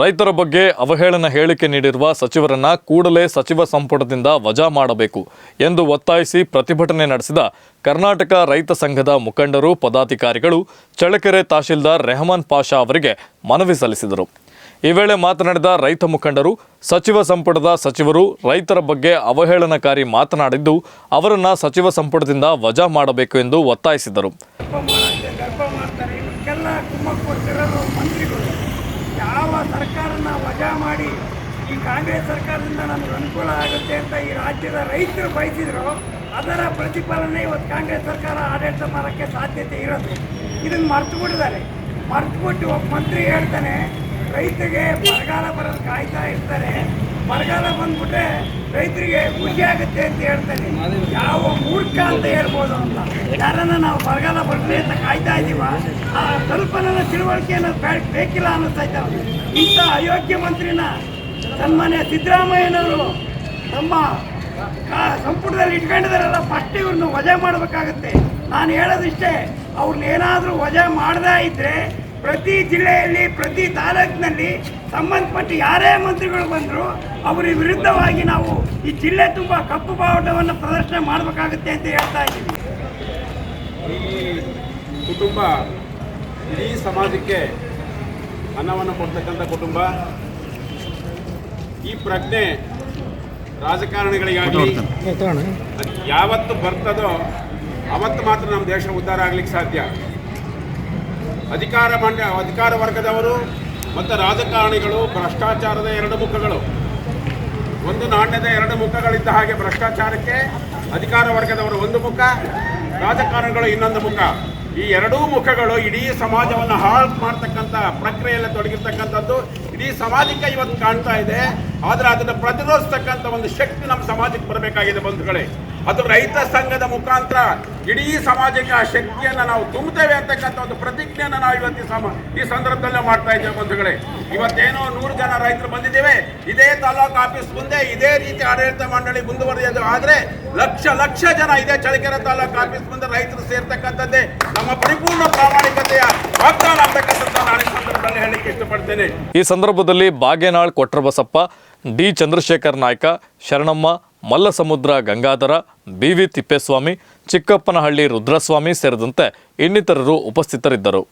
ರೈತರ ಬಗ್ಗೆ ಅವಹೇಳನ ಹೇಳಿಕೆ ನೀಡಿರುವ ಸಚಿವರನ್ನ ಕೂಡಲೇ ಸಚಿವ ಸಂಪುಟದಿಂದ ವಜಾ ಮಾಡಬೇಕು ಎಂದು ಒತ್ತಾಯಿಸಿ ಪ್ರತಿಭಟನೆ ನಡೆಸಿದ ಕರ್ನಾಟಕ ರೈತ ಸಂಘದ ಮುಖಂಡರು, ಪದಾಧಿಕಾರಿಗಳು, ಚಳ್ಳಕೆರೆ ತಹಶೀಲ್ದಾರ್ ರೆಹಮಾನ್ ಪಾಷಾ ಅವರಿಗೆ ಮನವಿ ಸಲ್ಲಿಸಿದರು. ಈ ವೇಳೆ ಮಾತನಾಡಿದ ರೈತ ಮುಖಂಡರು, ಸಚಿವ ಸಂಪುಟದ ಸಚಿವರು ರೈತರ ಬಗ್ಗೆ ಅವಹೇಳನಕಾರಿ ಮಾತನಾಡಿದ್ದು ಅವರನ್ನು ಸಚಿವ ಸಂಪುಟದಿಂದ ವಜಾ ಮಾಡಬೇಕು ಎಂದು ಒತ್ತಾಯಿಸಿದರು. ಯಾವ ಸರ್ಕಾರನ ವಜಾ ಮಾಡಿ ಈ ಕಾಂಗ್ರೆಸ್ ಸರ್ಕಾರದಿಂದ ನಮಗೆ ಅನುಕೂಲ ಆಗುತ್ತೆ ಅಂತ ಈ ರಾಜ್ಯದ ರೈತರು ಬಯಸಿದ್ರು, ಅದರ ಪ್ರತಿಫಲನೆ ಇವತ್ತು ಕಾಂಗ್ರೆಸ್ ಸರ್ಕಾರ ಆಡಳಿತ ಮಾಡೋಕ್ಕೆ ಸಾಧ್ಯತೆ ಇರೋದು. ಇದನ್ನು ಮರ್ತು ಬಿಟ್ಟಿದ್ದಾರೆ. ಮರ್ತು ಬಿಟ್ಟು ಒಬ್ಬ ಮಂತ್ರಿ ಹೇಳ್ತಾನೆ ರೈತರಿಗೆ ಬರಗಾಲ ಬರೋದು ಕಾಯ್ತಾ ಇರ್ತಾರೆ. ಬರಗಾಲ ಬಂದ್ಬಿಟ್ರೆ ರೈತರಿಗೆ ಖುಷಿ ಆಗುತ್ತೆ ಅಂತ ಹೇಳ್ತಾನೆ ಯಾವ ಮೂರ್ಖ ಅಂತ ಹೇಳ್ಬೋದು ಅಂತ. ಯಾರನ್ನ ನಾವು ಬರಗಾಲ ಬರಲಿ ಅಂತ ಕಾಯ್ತಾ ಇದೀವ ಆ ಸ್ವಲ್ಪ ನನ್ನ ತಿಳುವಳಿಕೆ ಅನ್ನೋದು ಬೇಕಿಲ್ಲ ಅನ್ನಿಸ್ತಾ ಇದ್ದಾವೆ ಇಂಥ ಅಯೋಗ್ಯ ಮಂತ್ರಿನ ಸನ್ಮಾನ್ಯ ಸಿದ್ದರಾಮಯ್ಯನವರು ನಮ್ಮ ಸಂಪುಟದಲ್ಲಿ ಇಟ್ಕೊಂಡಿದಾರಲ್ಲ ಫಸ್ಟ್ ಇವ್ರನ್ನ ವಜಾ ಮಾಡಬೇಕಾಗತ್ತೆ. ನಾನು ಹೇಳೋದಿಷ್ಟೇ ಅವ್ರನ್ನ ಏನಾದರೂ ವಜಾ ಮಾಡದೇ ಇದ್ರೆ ಪ್ರತಿ ಜಿಲ್ಲೆಯಲ್ಲಿ ಪ್ರತಿ ತಾಲೂಕಿನಲ್ಲಿ ಸಂಬಂಧಪಟ್ಟ ಯಾರೇ ಮಂತ್ರಿಗಳು ಬಂದರೂ ಅವರ ವಿರುದ್ಧವಾಗಿ ನಾವು ಈ ಜಿಲ್ಲೆ ತುಂಬ ಕಪ್ಪು ಬಾವುಟವನ್ನು ಪ್ರದರ್ಶನ ಮಾಡಬೇಕಾಗುತ್ತೆ ಅಂತ ಹೇಳ್ತಾ ಇದ್ದೀವಿ. ಈ ಕುಟುಂಬ ಇಡೀ ಸಮಾಜಕ್ಕೆ ಅನ್ನವನ್ನು ಕೊಡ್ತಕ್ಕಂಥ ಕುಟುಂಬ ಈ ಪ್ರಜ್ಞೆ ರಾಜಕಾರಣಿಗಳಿಗಾಗಲಿ ಯಾವತ್ತು ಬರ್ತದೋ ಅವತ್ತು ಮಾತ್ರ ನಮ್ಮ ದೇಶ ಉದ್ಧಾರ ಆಗ್ಲಿಕ್ಕೆ ಸಾಧ್ಯ. ಅಧಿಕಾರ ಮಂಡ ಅಧಿಕಾರ ವರ್ಗದವರು ಮತ್ತು ರಾಜಕಾರಣಿಗಳು, ಭ್ರಷ್ಟಾಚಾರದ ಎರಡು ಮುಖಗಳು. ಒಂದು ನಾಣ್ಯದ ಎರಡು ಮುಖಗಳಿದ್ದ ಹಾಗೆ ಭ್ರಷ್ಟಾಚಾರಕ್ಕೆ ಅಧಿಕಾರ ವರ್ಗದವರು ಒಂದು ಮುಖ, ರಾಜಕಾರಣಿಗಳು ಇನ್ನೊಂದು ಮುಖ. ಈ ಎರಡೂ ಮುಖಗಳು ಇಡೀ ಸಮಾಜವನ್ನು ಹಾಳು ಮಾಡ್ತಕ್ಕಂಥ ಪ್ರಕ್ರಿಯೆಯಲ್ಲಿ ತೊಡಗಿರ್ತಕ್ಕಂಥದ್ದು. ಇಡೀ ಸಮಾಜಕ್ಕೆ ಇವತ್ತು ಕಾಣ್ತಾ ಇದೆ. ಆದರೆ ಅದನ್ನು ಪ್ರತಿರೋಧಿಸ್ತಕ್ಕಂಥ ಒಂದು ಶಕ್ತಿ ನಮ್ಮ ಸಮಾಜಕ್ಕೆ ಬರಬೇಕಾಗಿದೆ ಬಂಧುಗಳೇ. ಅದು ರೈತ ಸಂಘದ ಮುಖಾಂತರ ಇಡೀ ಸಮಾಜಕ್ಕೆ ಆ ಶಕ್ತಿಯನ್ನು ನಾವು ತುಂಬುತ್ತೇವೆ ಅಂತಕ್ಕಂಥ ಒಂದು ಪ್ರತಿಜ್ಞೆಯನ್ನು ನಾವು ಇವತ್ತು ಸಮ, ಈ ಸಂದರ್ಭದಲ್ಲೇ ಮಾಡ್ತಾ ಇದ್ದೇವೆ ಬಂಧುಗಳೇ. ಇವತ್ತೇನೋ ನೂರು ಜನ ರೈತರು ಬಂದಿದ್ದೇವೆ. ಇದೇ ತಾಲೂಕು ಆಫೀಸ್ ಮುಂದೆ ಇದೇ ರೀತಿ ಆಡಳಿತ ಮಂಡಳಿ ಮುಂದುವರಿಯೋದು ಆದರೆ ಲಕ್ಷ ಲಕ್ಷ ಜನ ಇದೇ ಚಳಿಕೆರೆ ತಾಲೂಕು ಆಫೀಸ್ ಮುಂದೆ ರೈತರು ಸೇರ್ತಕ್ಕಂಥದ್ದೇ ನಮ್ಮ ಪರಿಪೂರ್ಣ ಪ್ರಾಮಾಣಿಕತೆಯ ವಾಗ್ದಾನ ಅಂತಕ್ಕಂಥದ್ದು ನಾನು ಸಂದರ್ಭದಲ್ಲಿ ಹೇಳಲಿಕ್ಕೆ ಇಷ್ಟಪಡ್ತೇನೆ. ಈ ಸಂದರ್ಭದಲ್ಲಿ Bagenal Kotrabasappa, D Chandrashekhar Nayka, Sharanamma Mallasamudra Gangadhara B V Tippeswamy Chikkappanahalli Rudraswamy ಸೇರಿದಂತೆ ಇನ್ನಿತರರು ಉಪಸ್ಥಿತರಿದ್ದರು.